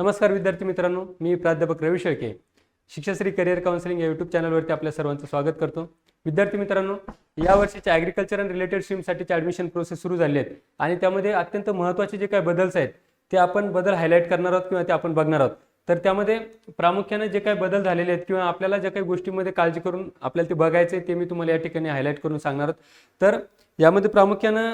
नमस्कार विद्यार्थी मित्रांनो मी प्राध्यापक रवी शेळके. शिक्षाश्री करिअर काउन्सिलिंग या यूट्यूब चॅनलवरती आपल्या सर्वांचं स्वागत करतो. विद्यार्थी मित्रांनो या वर्षीच्या ॲग्रिकल्चर अँड रिलेटेड स्ट्रीमसाठीच्या ॲडमिशन प्रोसेस सुरू झाली आहेत. आणि त्यामध्ये अत्यंत महत्त्वाचे जे काही बदल्स आहेत ते आपण बदल हायलाईट करणार आहोत किंवा ते आपण बघणार आहोत. तर त्यामध्ये प्रामुख्याने जे काही बदल झालेले आहेत किंवा आपल्याला ज्या काही गोष्टीमध्ये काळजी करून आपल्याला ते बघायचं आहे ते मी तुम्हाला या ठिकाणी हायलाईट करून सांगणार आहोत. तर यामध्ये प्रामुख्यानं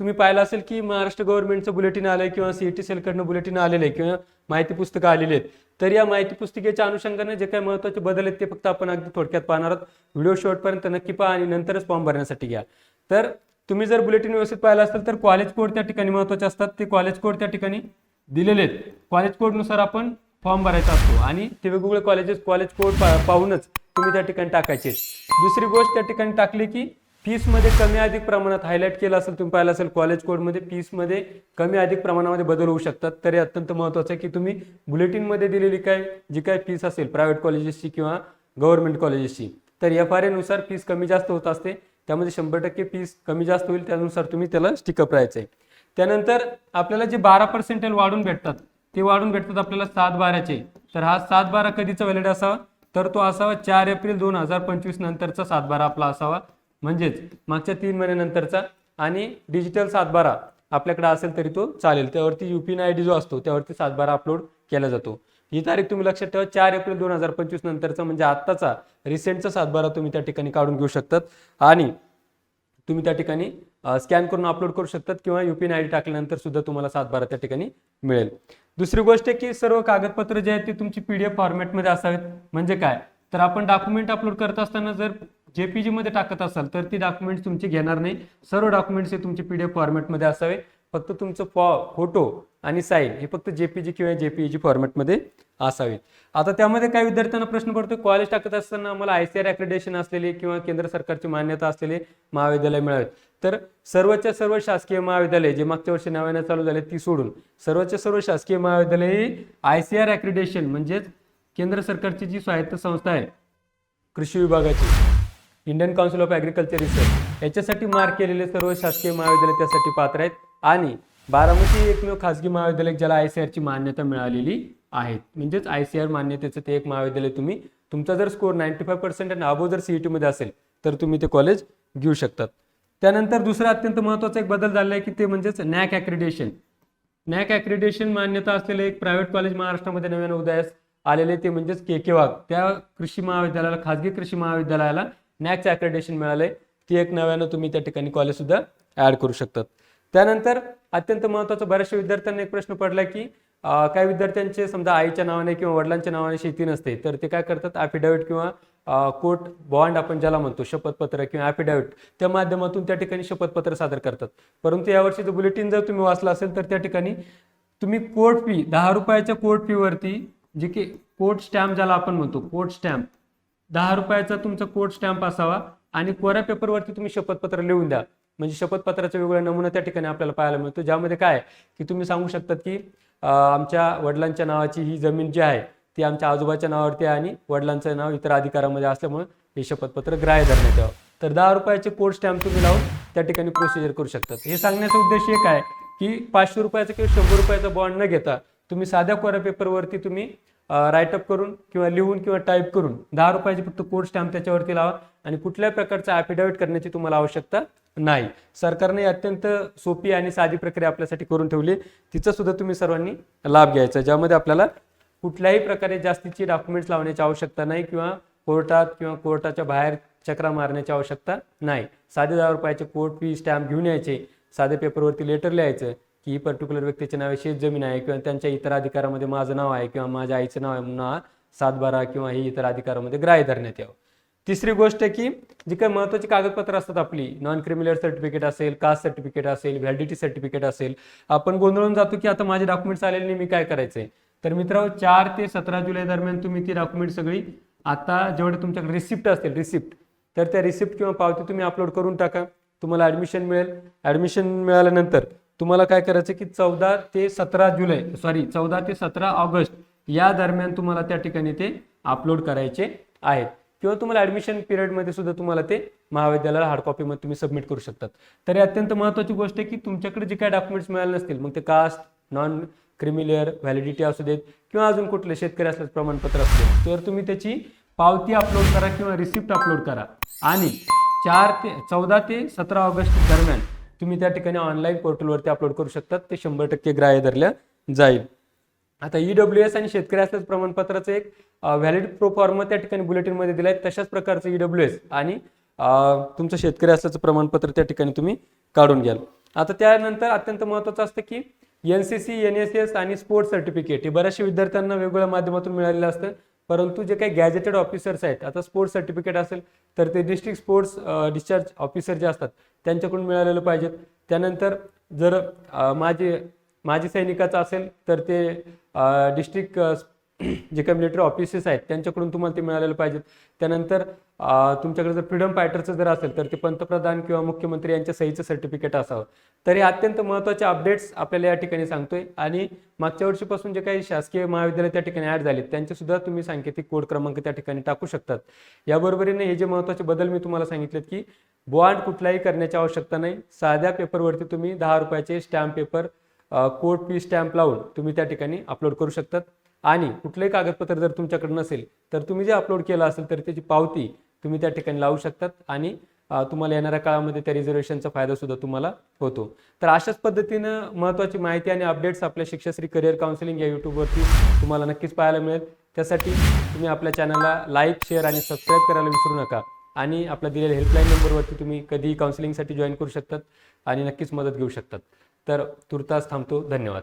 तुम्ही पाहिलं असेल की महाराष्ट्र गव्हर्नमेंटचं बुलेटिन आलंय किंवा सीईटी सेलकडनं बुलेटिन आलेलं आहे किंवा माहिती पुस्तकं आलेली आहेत. तर या माहिती पुस्तिकेच्या अनुषंगाने जे काही महत्त्वाचे बदल आहेत ते फक्त आपण अगदी थोडक्यात पाहणार आहोत. व्हिडिओ शेवटपर्यंत नक्की पहा आणि नंतरच फॉर्म भरण्यासाठी घ्या. तर तुम्ही जर बुलेटिन व्यवस्थित पाहिलं असेल तर कॉलेज कोड त्या ठिकाणी महत्त्वाचे असतात. ते कॉलेज कोड त्या ठिकाणी दिलेले आहेत. कॉलेज कोडनुसार आपण फॉर्म भरायचा असतो आणि ते वेगवेगळे कॉलेजेस कॉलेज कोड पाहूनच तुम्ही त्या ठिकाणी टाकायचे दुसरी गोष्ट त्या ठिकाणी टाकली की फीसमध्ये कमी अधिक प्रमाणात हायलाईट केलं असेल तुम्ही पाहिलं असेल कॉलेज कोडमध्ये फीसमध्ये कमी अधिक प्रमाणामध्ये बदल होऊ शकतात. तरी अत्यंत महत्त्वाचं आहे की तुम्ही बुलेटिनमध्ये दिलेली काय जी काय फीस असेल प्रायव्हेट कॉलेजेसची किंवा गव्हर्नमेंट कॉलेजेसची तर एफ आर एनुसार फीस कमी जास्त होत असते. त्यामध्ये शंभर टक्के फीस कमी जास्त होईल त्यानुसार तुम्ही त्याला स्टिकअप राहायचं आहे. त्यानंतर आपल्याला जे बारा पर्सेंटेज वाढून भेटतात ते वाढून भेटतात आपल्याला सात बाराचे. तर हा सात बारा कधीचा व्हॅलिड असावा? तर तो असावा चार एप्रिल दोन हजार पंचवीस नंतरचा सात बारा आपला असावा. म्हणजेच मागच्या तीन महिन्यानंतरचा आणि डिजिटल सातबारा आपल्याकडे असेल तरी तो चालेल. त्यावरती युपीन आय डी जो असतो त्यावरती सातबारा अपलोड केला जातो. ही तारीख तुम्ही लक्षात ठेवा चार एप्रिल दोन हजार पंचवीस नंतरचा म्हणजे आत्ताचा रिसेंटचा सातबारा तुम्ही त्या ठिकाणी काढून घेऊ शकतात. आणि तुम्ही त्या ठिकाणी स्कॅन करून अपलोड करू शकतात किंवा युपीन आय डी टाकल्यानंतर सुद्धा तुम्हाला सातबारा त्या ठिकाणी मिळेल. दुसरी गोष्ट आहे की सर्व कागदपत्र जे आहेत ते तुमची पीडीएफ फॉर्मॅटमध्ये असावेत. म्हणजे काय? तर आपण डॉक्युमेंट अपलोड करत असताना जर जेपीजी मध्ये टाकत असाल तर ती डॉक्युमेंट्स तुमची घेणार नाही. सर्व डॉक्युमेंट्स हे तुमचे पीडीएफ फॉर्मॅटमध्ये असावे. फक्त तुमचं फॉ फोटो आणि साईन हे फक्त जेपीजी किंवा जेपीजी फॉर्मॅटमध्ये असावेत आता त्यामध्ये काही विद्यार्थ्यांना प्रश्न पडतो कॉलेज टाकत असताना मला आय सी आर अक्रेडेशन असलेले किंवा केंद्र सरकारची मान्यता असलेले महाविद्यालय मिळावेत तर सर्वच्या सर्व शासकीय महाविद्यालय जे मागच्या वर्षी नव्याने चालू झाले ती सोडून सर्वच्या सर्व शासकीय महाविद्यालय आय सी आर म्हणजेच केंद्र सरकारची जी स्वायत्त संस्था आहे कृषी विभागाची. Indian council of agriculture research याच्यासाठी मार्क केलेले सर्व शासकीय महाविद्यालय त्यासाठी पात्र आहेत. आणि बारामती एकमेव खासगी महाविद्यालय ज्याला आय सी आरची मान्यता मिळालेली आहे म्हणजेच आय सी आर मान्यतेचं ते एक महाविद्यालय तुम्ही तुमचा जर स्कोर नाईन्टी फाय पर्सेंट आणि अबो जर सीईटी मध्ये असेल तर तुम्ही ते कॉलेज घेऊ शकतात. त्यानंतर दुसरा अत्यंत महत्त्वाचा एक बदल झाला आहे की ते म्हणजेच नॅक ॲक्रिडेशन नॅक ॲक्रिडेशन मान्यता असलेलं एक प्रायव्हेट कॉलेज महाराष्ट्रामध्ये नव्यानं उदयास आलेले ते म्हणजेच के के वाघ त्या कृषी महाविद्यालयाला खाजगी कृषी महाविद्यालयाला नॅकचं ॲक्रेडिटेशन मिळालंय. ती एक नव्यानं तुम्ही त्या ठिकाणी कॉलेज सुद्धा ऍड करू शकतात. त्यानंतर अत्यंत महत्त्वाचा बऱ्याचशा विद्यार्थ्यांना एक प्रश्न पडला की काही विद्यार्थ्यांचे समजा आईच्या नावाने किंवा वडिलांच्या नावाने शेती नसते तर ते काय करतात? ॲफिडेव्हिट किंवा कोर्ट बॉन्ड आपण ज्याला म्हणतो शपथपत्र किंवा ॲफिडेव्हिट त्या माध्यमातून त्या ठिकाणी शपथपत्र सादर करतात. परंतु यावर्षीचं बुलेटिन जर तुम्ही वाचलं असेल तर त्या ठिकाणी तुम्ही कोर्ट फी दहा रुपयाच्या कोर्ट फीवरती जे की कोर्ट स्टॅम्प ज्याला आपण म्हणतो कोर्ट स्टॅम्प दहा रुपयाचा तुमचा कोड स्टॅम्प असावा आणि कोऱ्या पेपरवरती तुम्ही शपथपत्र लिहून द्या. म्हणजे शपथपत्राचा वेगवेगळ्या नमुना त्या ठिकाणी आपल्याला पाहायला मिळतो. ज्यामध्ये काय आहे की तुम्ही सांगू शकतात की आमच्या वडिलांच्या नावाची ही जमीन जी आहे ती आमच्या आजोबाच्या नावावरती आहे आणि वडिलांचं नाव इतर अधिकारामध्ये असल्यामुळे हे शपथपत्र ग्राह्य धरण्यात यावं. तर दहा रुपयाचे कोड स्टॅम्प तुम्ही लावून त्या ठिकाणी प्रोसिजर करू शकतात. हे सांगण्याचा उद्देश एक आहे की पाचशे रुपयाचा किंवा शंभर रुपयाचा बॉन्ड न घेता तुम्ही साध्या कोऱ्या पेपरवरती तुम्ही राईटअप करून किंवा लिहून किंवा टाईप करून दहा रुपयाचे फक्त कोड स्टॅम्प त्याच्यावरती लावा आणि कुठल्याही प्रकारचा ॲफिडेव्हिट करण्याची तुम्हाला आवश्यकता नाही. सरकारने अत्यंत सोपी आणि साधी प्रक्रिया आपल्यासाठी करून ठेवली. तिचा सुद्धा तुम्ही सर्वांनी लाभ घ्यायचा ज्यामध्ये आपल्याला कुठल्याही प्रकारे जास्तीची डॉक्युमेंट्स लावण्याची आवश्यकता नाही किंवा कोर्टात किंवा कोर्टाच्या बाहेर चक्रा मारण्याची आवश्यकता नाही. साधे दहा रुपयाचे कोर्ट फी स्टॅम्प घेऊन यायचे. साधे पेपरवरती लेटर लिहायचं. की पर्टिक्युलर व्यक्तीच्या नावे शेतजमीन आहे किंवा त्यांच्या इतर अधिकारामध्ये माझं नाव आहे किंवा माझ्या आईचं नाव आहे म्हणून सातबारा किंवा ही इतर अधिकारामध्ये ग्राह्य धरण्यात यावं. तिसरी गोष्ट आहे की जी काही महत्वाची कागदपत्र असतात आपली नॉन क्रिमिनल सर्टिफिकेट असेल कास्ट सर्टिफिकेट असेल व्हॅलिडिटी सर्टिफिकेट असेल आपण गोंधळून जातो की आता माझे डॉक्युमेंट्स आलेले नाही मी काय करायचंय? तर मित्र चार ते सतरा जुलै दरम्यान तुम्ही ती डॉक्युमेंट सगळी आता जेवढे तुमच्याकडे रिसिप्ट असतील रिसिप्ट तर त्या रिसिप्ट किंवा पावती तुम्ही अपलोड करून टाका. तुम्हाला ॲडमिशन मिळेल. ॲडमिशन मिळाल्यानंतर तुम्हाला काय करायचं की चौदा ते सतरा जुलै सॉरी चौदा ते सतरा ऑगस्ट या दरम्यान तुम्हाला त्या ठिकाणी ते अपलोड करायचे आहेत. किंवा तुम्हाला ॲडमिशन पिरियडमध्ये सुद्धा तुम्हाला ते महाविद्यालयाला हार्ड कॉपीमध्ये तुम्ही सबमिट करू शकतात. तर अत्यंत महत्त्वाची गोष्ट आहे की तुमच्याकडे जे काय डॉक्युमेंट्स मिळाले नसतील मग ते कास्ट नॉन क्रिमिलेअर व्हॅलिडिटी असू देत किंवा अजून कुठले शेतकरी असल्यास प्रमाणपत्र असू तर तुम्ही त्याची पावती अपलोड करा किंवा रिसिप्ट अपलोड करा. आणि चार ते चौदा ते सतरा ऑगस्ट दरम्यान तुम्ही त्या ठिकाणी ऑनलाईन पोर्टलवरती अपलोड करू शकतात. ते शंभर टक्के ग्राह्य धरल्या जाईल. आता ई एस आणि शेतकरी असल्याचं प्रमाणपत्राचं एक व्हॅलिड प्रोफॉर्म त्या ठिकाणी बुलेटिनमध्ये दिलं आहे तशाच प्रकारचं ई एस आणि तुमचं शेतकरी असल्याचं प्रमाणपत्र त्या ठिकाणी तुम्ही काढून घ्याल. आता त्यानंतर अत्यंत महत्त्वाचं असतं की N C C N S S and sports certificate हे बऱ्याचशा विद्यार्थ्यांना वेगवेगळ्या माध्यमातून मिळालेलं असतं. परंतु जे काही गॅजेटेड ऑफिसर्स आहेत आता स्पोर्ट्स सर्टिफिकेट असेल तर ते डिस्ट्रिक्ट स्पोर्ट्स डिस्चार्ज ऑफिसर जे असतात त्यांच्याकडून मिळालेलं पाहिजेत. त्यानंतर जर माझे माजी सैनिकाचं असेल तर ते डिस्ट्रिक्ट जे काही मिलिटरी ऑफिसेस आहेत त्यांच्याकडून तुम्हाला ते मिळालेलं पाहिजेत. त्यानंतर तुमच्याकडे जर फ्रीडम फायटरचं जर असेल तर ते पंतप्रधान किंवा मुख्यमंत्री यांच्या सहीचं सर्टिफिकेट असावं. तर हे अत्यंत महत्त्वाचे अपडेट्स आपल्याला या ठिकाणी सांगतोय. आणि मागच्या वर्षीपासून जे काही शासकीय महाविद्यालय त्या ठिकाणी ऍड झालेत त्यांचे सुद्धा तुम्ही सांकेतिक कोड क्रमांक त्या ठिकाणी टाकू शकतात. याबरोबरीने हे जे महत्त्वाचे बदल मी तुम्हाला सांगितलेत की बॉन्ड कुठलाही करण्याची आवश्यकता नाही. साध्या पेपरवरती तुम्ही दहा रुपयाचे stamp paper court fee stamp लावून तुम्ही त्या ठिकाणी अपलोड करू शकतात. आणि कुठलंही कागदपत्र जर तुमच्याकडे नसेल तर तुम्ही जे अपलोड केलं असेल तर त्याची पावती तुम्ही त्या ठिकाणी लावू शकतात आणि तुम्हाला येणाऱ्या काळामध्ये त्या रिझर्वेशनचा फायदा सुद्धा तुम्हाला होतो. तर अशाच पद्धतीनं महत्त्वाची माहिती आणि अपडेट्स आपल्या शिक्षाश्री करिअर काउन्सिलिंग या यूट्यूबवरती तुम्हाला नक्कीच पाहायला मिळेल. त्यासाठी तुम्ही आपल्या चॅनलला लाईक शेअर आणि सबस्क्राईब करायला विसरू नका आणि आपल्या दिलेल्या हेल्पलाईन नंबरवरती तुम्ही कधीही काउन्सिलिंगसाठी जॉईन करू शकतात आणि नक्कीच मदत घेऊ शकतात. तर तुर्तास थांबतो. धन्यवाद.